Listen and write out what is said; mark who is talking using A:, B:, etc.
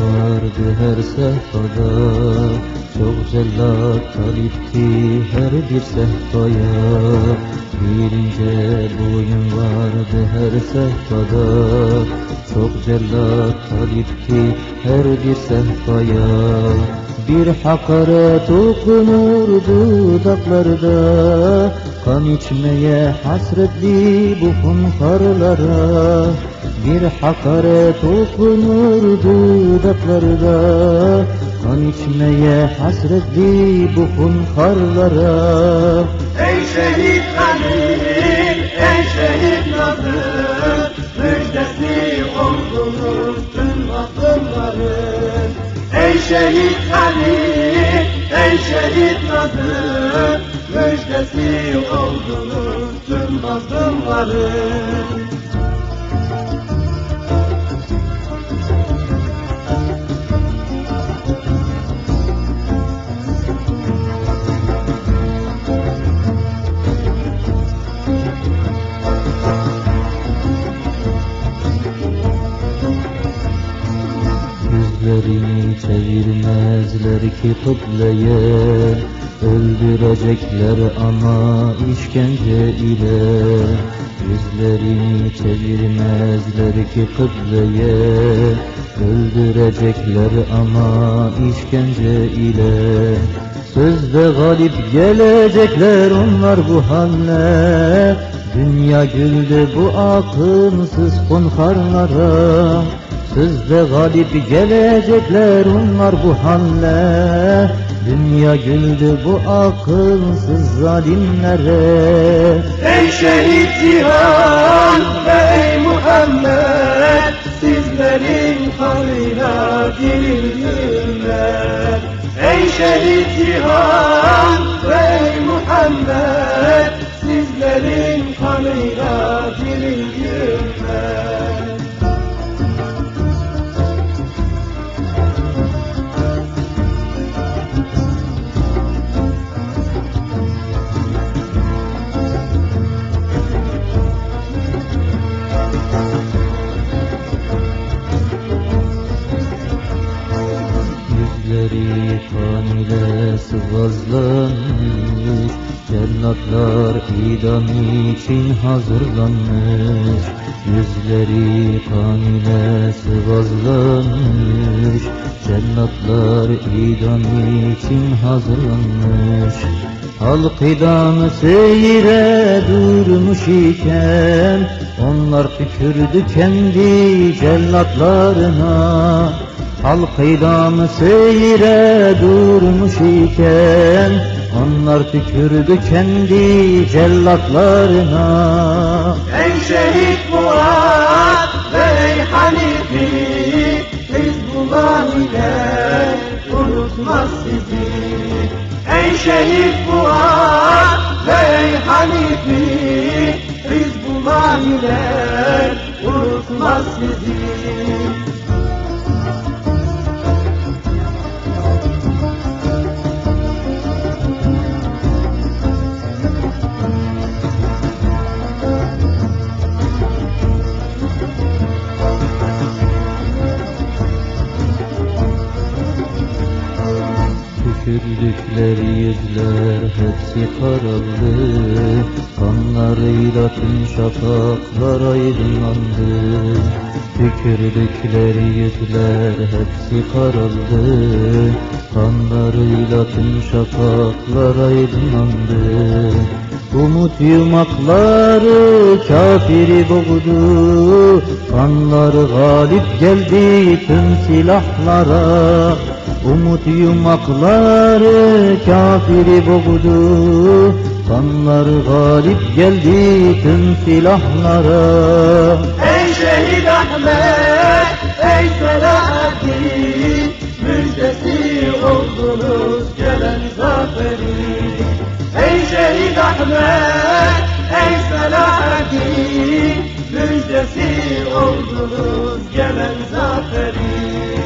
A: vardı her sehpada. Çok cellat talipti her bir sehpaya Bir ince boyun vardı her sehpada. Çok cellat talipti her bir sehpaya Bir hakaret okunur dudaklarda Kan içmeye hasretli bu hunharlara Bir hakaret okunur dudaklarda Kan içmeye hasretli bu hunharlara
B: Ey şehit Halil, ey şehit Nazır, müjdesi oldunuz tüm mazlumların. Ey şehit Halil, ey şehit Nazır, müjdesi oldunuz tüm mazlumların.
A: Yüzlerini çevirmezler ki kıbleye Öldürecekler ama işkence ile. Yüzlerini çevirmezler ki kıbleye. Öldürecekler ama işkence ile. Sözde galip gelecekler onlar bu halle. Dünya güldü bu akılsız hunharlara Sözde galip gelecekler onlar bu halle Dünya güldü bu akılsız zalimlere.
B: Ey şehit Cihan ve ey Muhammed Sizlerin kanıyla dirildiler Ey şehit Cihan ve ey Muhammed
A: ile sıvazlanmış Cennatlar idam için hazırlanmış. Yüzleri kan ile sıvazlanmış Cennatlar idam için hazırlanmış. Halk idamı seyre durmuş iken Onlar tükürdü kendi cellatlarına Halk idamı seyre durmuş iken Onlar tükürdü kendi cellatlarına.
B: Ey şehit Murat ve ey Hanifi Hizbullah ile unutmaz sizi. Ey şehit Murat ve ey Hanifi Hizbullah ile unutmaz sizi
A: Tükürdükleri yüzler hepsi karardı Kanlarıyla tüm şafaklar aydınlandı. Tükürdükleri yüzler hepsi karardı Kanlarıyla tüm şafaklar aydınlandı. Umut yumakları kafiri boğdu. Kanları galip geldi tüm silahlara Umut yumakları kafiri boğdu. Kanları galip geldi tüm silahlara.
B: Ey şehit Ahmet, ey Selahaddin Müjdesi oldunuz gelen zaferin. Ey şehit Ahmet, ey Selahaddin Müjdesi oldunuz gelen zaferin